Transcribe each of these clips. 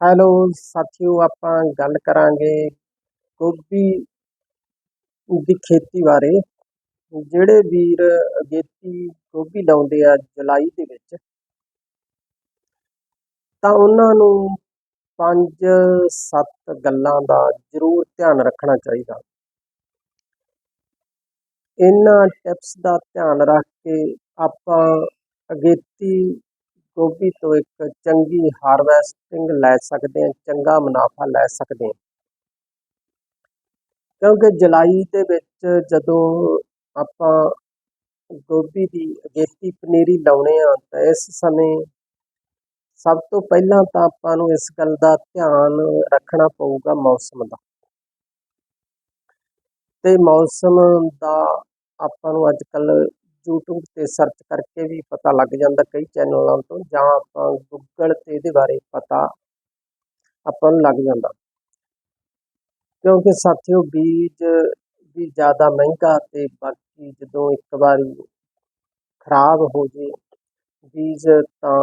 Hello ਸਾਥੀਓ, ਆਪਾਂ ਗੱਲ ਕਰਾਂਗੇ ਗੋਭੀ ਦੀ ਖੇਤੀ ਬਾਰੇ। ਜਿਹੜੇ ਵੀਰ ਅਗੇਤੀ ਗੋਭੀ ਲਾਉਂਦੇ ਆ ਜੁਲਾਈ ਦੇ ਵਿੱਚ, ਤਾਂ ਉਹਨਾਂ ਨੂੰ ਪੰਜ ਸੱਤ ਗੱਲਾਂ ਦਾ ਜ਼ਰੂਰ ਧਿਆਨ ਰੱਖਣਾ ਚਾਹੀਦਾ। ਇਹਨਾਂ ਟਿਪਸ ਦਾ ਧਿਆਨ ਰੱਖ ਕੇ ਆਪਾਂ ਅਗੇਤੀ ਗੋਭੀ ਤੋਂ ਇੱਕ ਚੰਗੀ ਹਾਰਵੈਸਟਿੰਗ ਲੈ ਸਕਦੇ ਹਾਂ, ਚੰਗਾ ਮੁਨਾਫਾ ਲੈ ਸਕਦੇ ਹਾਂ। ਕਿਉਂਕਿ ਜੁਲਾਈ ਦੇ ਵਿੱਚ ਜਦੋਂ ਆਪਾਂ ਗੋਭੀ ਦੀ ਅਗੇਤੀ ਪਨੀਰੀ ਲਾਉਣੇ ਆ ਤਾਂ ਇਸ ਸਮੇਂ ਸਭ ਤੋਂ ਪਹਿਲਾਂ ਤਾਂ ਆਪਾਂ ਨੂੰ ਇਸ ਗੱਲ ਦਾ ਧਿਆਨ ਰੱਖਣਾ ਪਊਗਾ ਮੌਸਮ ਦਾ। ਤੇ ਮੌਸਮ ਦਾ ਆਪਾਂ ਨੂੰ ਅੱਜ ਕੱਲ YouTube ਤੇ ਸਰਚ ਕਰਕੇ ਵੀ ਪਤਾ ਲੱਗ ਜਾਂਦਾ ਕਈ ਚੈਨਲਾਂ ਤੋਂ, ਜਾਂ ਆਪਾਂ Google ਤੇ ਇਹਦੇ ਬਾਰੇ ਪਤਾ ਆਪਾਂ ਨੂੰ ਲੱਗ ਜਾਂਦਾ। ਕਿਉਂਕਿ ਸਾਥੀਓ, ਬੀਜ ਵੀ ਜ਼ਿਆਦਾ ਮਹਿੰਗਾ ਤੇ ਬਾਕੀ ਜਦੋਂ ਇੱਕ ਵਾਰੀ ਖਰਾਬ ਹੋ ਜੇ, ਬੀਜ ਤਾਂ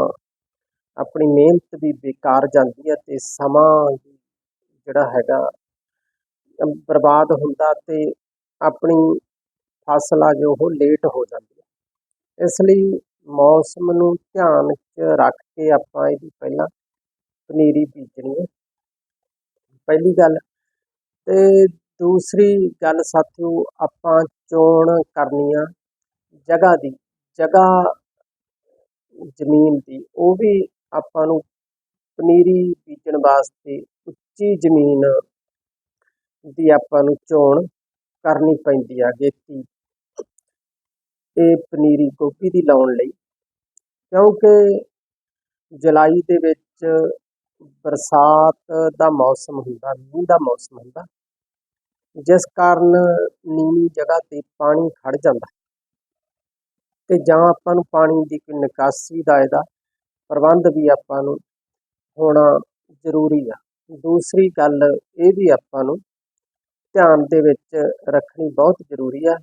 ਆਪਣੀ ਮਿਹਨਤ ਵੀ ਬੇਕਾਰ ਜਾਂਦੀ ਹੈ ਤੇ ਸਮਾਂ ਜਿਹੜਾ ਹੈਗਾ ਬਰਬਾਦ ਹੁੰਦਾ ਤੇ ਆਪਣੀ ਫਸਲ ਆ ਜੋ ਉਹ ਲੇਟ ਹੋ ਜਾਂਦੀ ਹੈ। ਇਸ ਲਈ ਮੌਸਮ ਨੂੰ ਧਿਆਨ 'ਚ ਰੱਖ ਕੇ ਆਪਾਂ ਇਹਦੀ ਪਹਿਲਾਂ ਪਨੀਰੀ ਬੀਜਣੀ ਹੈ। ਪਹਿਲੀ ਗੱਲ ਤੇ ਦੂਸਰੀ ਗੱਲ ਸਾਥੀਓ, ਆਪਾਂ ਚੋਣ ਕਰਨੀ ਆ ਜਗ੍ਹਾ ਦੀ, ਜਗ੍ਹਾ ਜ਼ਮੀਨ ਦੀ। ਉਹ ਵੀ ਆਪਾਂ ਨੂੰ ਪਨੀਰੀ ਬੀਜਣ ਵਾਸਤੇ ਉੱਚੀ ਜ਼ਮੀਨ ਦੀ ਆਪਾਂ ਨੂੰ ਚੋਣ ਕਰਨੀ ਪੈਂਦੀ ਆ, ਗੇਤੀ ਇਹ ਪਨੀਰੀ ਗੋਭੀ ਦੀ ਲਾਉਣ ਲਈ, ਕਿਉਂਕਿ ਜੁਲਾਈ ਦੇ ਵਿੱਚ ਬਰਸਾਤ ਦਾ ਮੌਸਮ ਹੁੰਦਾ, ਮੀਂਹ ਦਾ ਮੌਸਮ ਹੁੰਦਾ, ਜਿਸ ਕਾਰਨ ਨੀਵੀਂ ਜਗ੍ਹਾ ਤੇ ਪਾਣੀ ਖੜ ਜਾਂਦਾ ਤੇ ਜਾਂ ਆਪਾਂ ਨੂੰ ਪਾਣੀ ਦੀ ਕੋਈ ਨਿਕਾਸੀ ਦਾ ਇਹਦਾ ਪ੍ਰਬੰਧ ਵੀ ਆਪਾਂ ਨੂੰ ਹੋਣਾ ਜ਼ਰੂਰੀ ਆ। ਦੂਸਰੀ ਗੱਲ ਇਹ ਵੀ ਆਪਾਂ ਨੂੰ ਧਿਆਨ ਦੇ ਵਿੱਚ ਰੱਖਣੀ ਬਹੁਤ ਜ਼ਰੂਰੀ ਆ।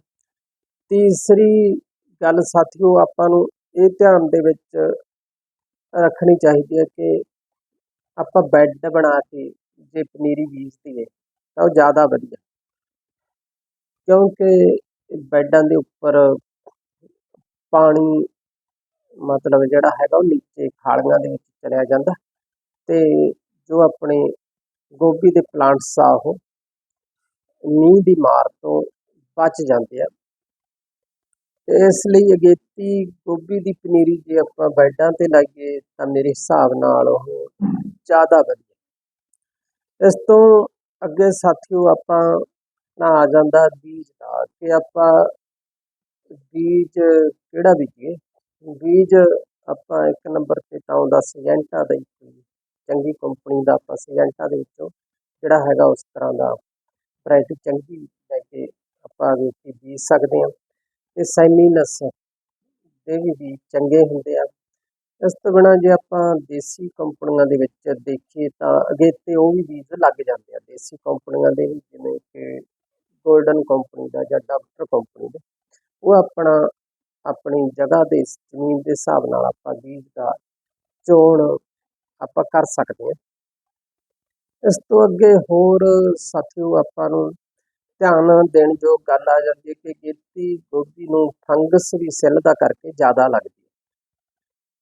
ਤੀਸਰੀ ਗੱਲ ਸਾਥੀਓ, ਆਪਾਂ ਨੂੰ ਇਹ ਧਿਆਨ ਦੇ ਵਿੱਚ ਰੱਖਣੀ ਚਾਹੀਦੀ ਹੈ ਕਿ ਆਪਾਂ ਬੈੱਡ ਬਣਾ ਕੇ ਜੇ ਪਨੀਰੀ ਬੀਜਦੀਏ ਤਾਂ ਉਹ ਜ਼ਿਆਦਾ ਵਧੀਆ। ਕਿਉਂਕਿ ਬੈੱਡਾਂ ਦੇ ਉੱਪਰ ਪਾਣੀ ਮਤਲਬ ਜਿਹੜਾ ਹੈਗਾ ਉਹ ਨੀਚੇ ਖਾਲੀਆਂ ਦੇ ਵਿੱਚ ਚਲਿਆ ਜਾਂਦਾ ਤੇ ਜੋ ਆਪਣੇ ਗੋਭੀ ਦੇ ਪਲਾਂਟਸ ਆ ਉਹ ਮੀਂਹ ਦੀ ਮਾਰ ਤੋਂ ਬਚ ਜਾਂਦੇ ਆ। ਇਸ ਲਈ ਅਗੇਤੀ ਗੋਭੀ ਦੀ ਪਨੀਰੀ ਜੇ ਆਪਾਂ ਬੈਡਾਂ ਤੇ ਲਾਈਏ ਤਾਂ ਮੇਰੇ ਹਿਸਾਬ ਨਾਲ ਉਹ ਜ਼ਿਆਦਾ ਵਧੀਆ। ਇਸ ਤੋਂ ਅੱਗੇ ਸਾਥੀਓ ਆਪਾਂ ਨਾ ਆ ਜਾਂਦਾ ਬੀਜ ਦਾ ਕਿ ਆਪਾਂ ਬੀਜ ਕਿਹੜਾ ਬੀਜੀਏ? ਬੀਜ ਆਪਾਂ ਇੱਕ ਨੰਬਰ ਤੇ ਤਾਂ ਉਹਦਾ ਸਿਜੈਂਟਾ ਦਾ ਹੀ ਚੰਗੀ ਕੰਪਨੀ ਦਾ ਆਪਾਂ ਸਿਜੈਂਟਾ ਦੇ ਵਿੱਚੋਂ ਜਿਹੜਾ ਹੈਗਾ ਉਸ ਤਰ੍ਹਾਂ ਦਾ ਵੈਰਾਈਟੀ ਚੰਗੀ ਲੈ ਕੇ ਆਪਾਂ ਅਗੇਤੀ ਬੀਜ ਸਕਦੇ ਹਾਂ। ਤੇ ਸੈਮੀਨਸ ਦੇ ਵੀ ਬੀਜ ਚੰਗੇ ਹੁੰਦੇ ਆ। ਇਸ ਤੋਂ ਬਿਨਾਂ ਜੇ ਆਪਾਂ ਦੇਸੀ ਕੰਪਨੀਆਂ ਦੇ ਵਿੱਚ ਦੇਖੀਏ ਤਾਂ ਅਗੇਤੇ ਉਹ ਵੀ ਬੀਜ ਲੱਗ ਜਾਂਦੇ ਆ, ਦੇਸੀ ਕੰਪਨੀਆਂ ਦੇ ਜਿਵੇਂ ਕਿ ਗੋਲਡਨ ਕੰਪਨੀ ਦਾ ਜਾਂ ਡਾਕਟਰ ਕੰਪਨੀ ਦਾ। ਉਹ ਆਪਣਾ, ਆਪਣੀ ਜਗ੍ਹਾ ਦੇ, ਜ਼ਮੀਨ ਦੇ ਹਿਸਾਬ ਨਾਲ ਆਪਾਂ ਬੀਜ ਦਾ ਚੋਣ ਆਪਾਂ ਕਰ ਸਕਦੇ ਹਾਂ ਇਸ ਤੋਂ ਅੱਗੇ ਹੋਰ ਸਾਥੀਓ ਆਪਾਂ ਨੂੰ ਧਿਆਨ ਦੇਣ ਯੋਗ ਗੱਲ ਆ ਜਾਂਦੀ ਹੈ ਕਿ ਗੇਤੀ ਗੋਭੀ ਨੂੰ ਫੰਗਸ ਵੀ ਸੈੱਲ ਦਾ ਕਰਕੇ ਜ਼ਿਆਦਾ ਲੱਗਦੀ ਹੈ।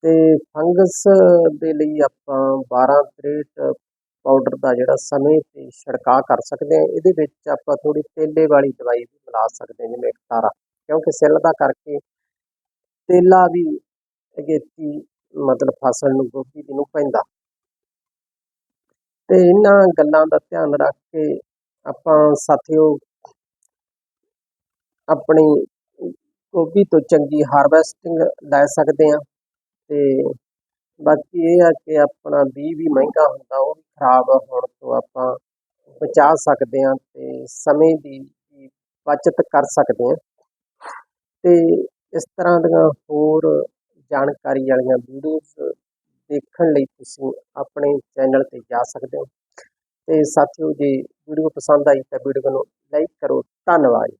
ਤੇ ਫੰਗਸ ਦੇ ਲਈ ਆਪਾਂ 12 ਤਰੇਟ ਪਾਊਡਰ ਦਾ ਜਿਹੜਾ ਸਮੇਂ ਤੇ ਛਿੜਕਾਅ ਕਰ ਸਕਦੇ ਹਾਂ। ਇਹਦੇ ਵਿੱਚ ਆਪਾਂ ਥੋੜੀ ਤੇਲੇ ਵਾਲੀ ਦਵਾਈ ਵੀ ਮਿਲਾ ਸਕਦੇ ਜਿਵੇਂ ਤਾਰਾ। ਕਿਉਂਕਿ ਸੈੱਲ ਦਾ ਕਰਕੇ ਤੇਲਾ ਵੀ ਅਗੇਤੀ ਮਤਲਬ ਫਸਲ ਨੂੰ ਗੋਭੀ ਦੀ ਨੂੰ ਪੈਂਦਾ। ਤੇ ਇਹਨਾਂ ਗੱਲਾਂ ਦਾ ਧਿਆਨ ਰੱਖ ਕੇ ਆਪਾਂ ਸਾਥੀਓ, ਆਪਣੀ ਗੋਭੀ ਤੋਂ ਚੰਗੀ ਹਾਰਵੈਸਟਿੰਗ ਲੈ ਸਕਦੇ ਹਾਂ ਤੇ ਬਾਕੀ ਇਹ ਆ ਕਿ ਆਪਣਾ ਬੀ ਵੀ ਮਹਿੰਗਾ ਹੁੰਦਾ, ਉਹ ਵੀ ਖਰਾਬ ਹੋਣ ਤੋਂ ਆਪਾਂ ਬਚਾ ਸਕਦੇ ਹਾਂ ਤੇ ਸਮੇਂ ਦੀ ਬਚਤ ਕਰ ਸਕਦੇ ਹਾਂ। ਤੇ ਇਸ ਤਰ੍ਹਾਂ ਦੀਆਂ ਹੋਰ ਜਾਣਕਾਰੀ ਵਾਲੀਆਂ ਵੀਡੀਓਜ਼ ਦੇਖਣ ਲਈ ਤੁਸੀਂ ਆਪਣੇ ਚੈਨਲ ਤੇ ਜਾ ਸਕਦੇ ਹੋ। ਤੇ ਸਾਥੀਓ, ਜੇ ਵੀਡੀਓ ਪਸੰਦ ਆਈ ਤਾਂ ਵੀਡੀਓ ਨੂੰ ਲਾਈਕ ਕਰੋ ਧੰਨਵਾਦ।